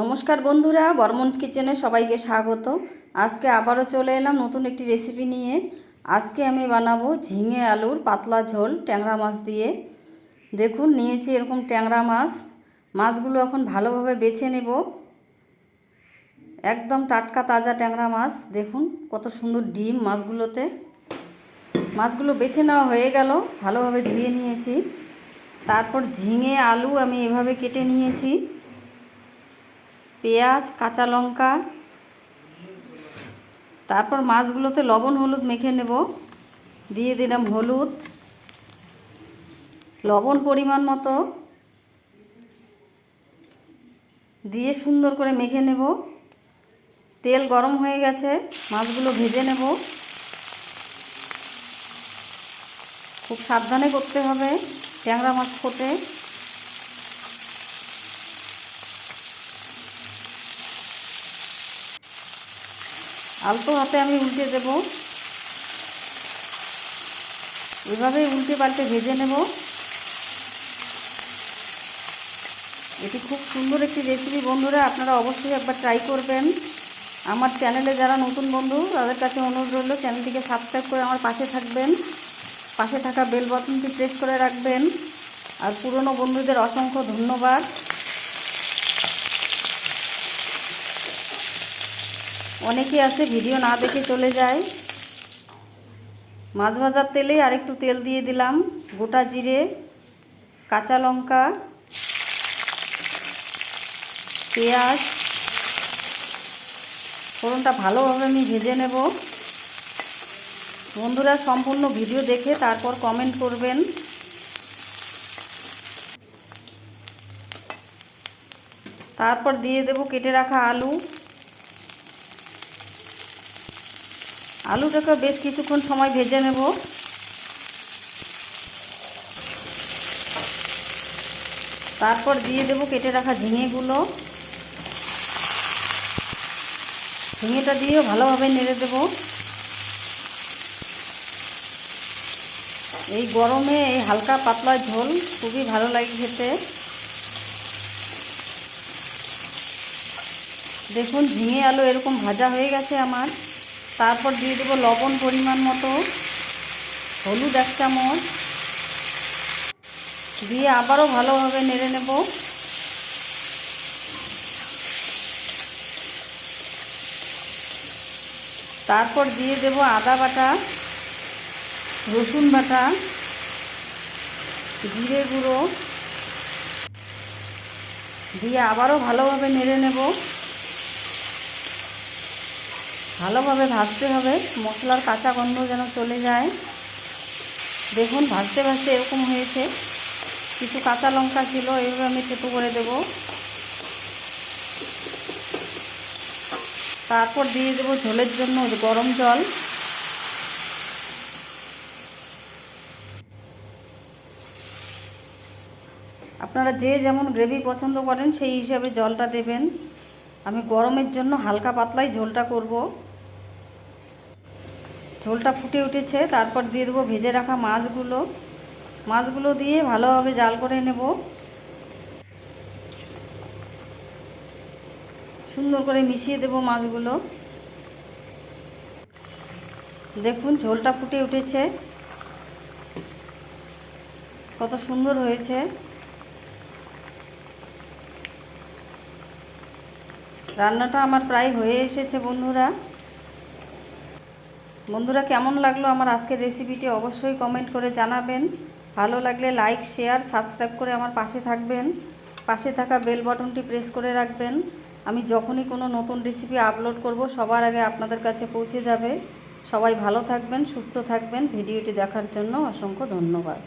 নমস্কার বন্ধুরা, বর্মন্স কিচেনে সবাইকে স্বাগত। আজকে আবারও চলে এলাম নতুন একটি রেসিপি নিয়ে। আজকে আমি বানাবো ঝিঙে আলুর পাতলা ঝোল ট্যাংরা মাছ দিয়ে। দেখুন, নিয়েছি এরকম ট্যাংরা মাছ। মাছগুলো এখন ভালোভাবে বেছে নেব। একদম টাটকা তাজা ট্যাংরা মাছ। দেখুন, কত সুন্দর ডিম মাছগুলোতে। মাছগুলো বেছে নেওয়া হয়ে গেল, ভালোভাবে ধুয়ে নিয়েছি। তারপর ঝিঙে আলু আমি এভাবে কেটে নিয়েছি। পেঁয়াজ, কাঁচা লঙ্কা, তারপর মাছগুলোতে লবণ, হলুদ মেখে নেব। দিয়ে দিলাম হলুদ। লবণ পরিমাণ মতো দিয়ে সুন্দর করে মেখে নেব। তেল গরম হয়ে গেছে, মাছগুলো ভেজে নেব। খুব সাবধানে করতে হবে ট্যাংরা মাছ ফোটে। আলতো হাতে আমি উল্টে দেব। এভাবেই উল্টে পাল্টে ভেজে নেব। এটি খুব সুন্দর একটি রেসিপি বন্ধুরা, আপনারা অবশ্যই একবার ট্রাই করবেন। আমার চ্যানেলে যারা নতুন বন্ধু, তাদের কাছে অনুরোধ রইল চ্যানেলটিকে সাবস্ক্রাইব করে আমার পাশে থাকবেন। পাশে থাকা বেল বটনটি প্রেস করে রাখবেন। আর পুরনো বন্ধুদের অসংখ্য ধন্যবাদ। অনেকে আছে, ভিডিও না দেখে চলে যায়। মাছ ভাজার তেলে আর একটু তেল দিয়ে দিলাম, গোটা জিরে, কাঁচা লঙ্কা, পেঁয়াজ। ফোড়নটা ভালোভাবে আমি ভেজে নেব। বন্ধুরা, সম্পূর্ণ ভিডিও দেখে তারপর কমেন্ট করবেন। তারপর দিয়ে দেব কেটে রাখা আলু। আলুটাকে বেশ কিছুক্ষণ সময় ভেজে নেব। তারপর দিয়ে দেব কেটে রাখা ঝিঙেগুলো। ঝিঙেটা দিয়েও ভালোভাবে নেড়ে দেব। এই গরমে এই হালকা পাতলা ঝোল খুবই ভালো লাগে খেতে। দেখুন, ঝিঙে আলু এরকম ভাজা হয়ে গেছে আমার। তারপর দিয়ে দেবো লবণ পরিমাণ মতো, হলুদ এক চামচ। দিয়ে আবারও ভালোভাবে নেড়ে নেব। তারপর দিয়ে দেব আদা বাটা, রসুন বাটা, জিরে গুঁড়ো। দিয়ে আবারও ভালোভাবে নেড়ে নেব। ভালোভাবে ভাজতে হবে। মশলার কাঁচা গন্ধ যেন চলে যায়। দেখুন, ভাজতে ভাজতে এরকম হয়েছে। কিছু কাঁচা লঙ্কা ছিল এইভাবে আমি থেতু করে দেব। তারপর দিয়ে দেবো ঝোলের জন্য গরম জল। আপনারা যে যেমন গ্রেভি পছন্দ করেন, সেই হিসাবে জলটা দেবেন। আমি গরমের জন্য হালকা পাতলাই ঝোলটা করব। ঝোলটা ফুটে উঠেছে, তারপর দিয়ে দেবো ভেজে রাখা মাছগুলো। মাছগুলো দিয়ে ভালোভাবে জাল করে নেব। সুন্দর করে মিশিয়ে দেব মাছগুলো। দেখুন, ঝোলটা ফুটে উঠেছে। কত সুন্দর হয়েছে। রান্নাটা আমার প্রায় হয়ে এসেছে বন্ধুরা। বন্ধুরা, কেমন লাগল আমার আজকের রেসিপিটি অবশ্যই কমেন্ট করে জানাবেন। ভালো লাগলে লাইক শেয়ার সাবস্ক্রাইব করে আমার পাশে থাকবেন। পাশে থাকা বেল বটনটি প্রেস করে রাখবেন। আমি যখনই কোনো নতুন রেসিপি আপলোড করব, সবার আগে আপনাদের কাছে পৌঁছে যাবে। সবাই ভালো থাকবেন, সুস্থ থাকবেন। ভিডিওটি দেখার জন্য অসংখ্য ধন্যবাদ।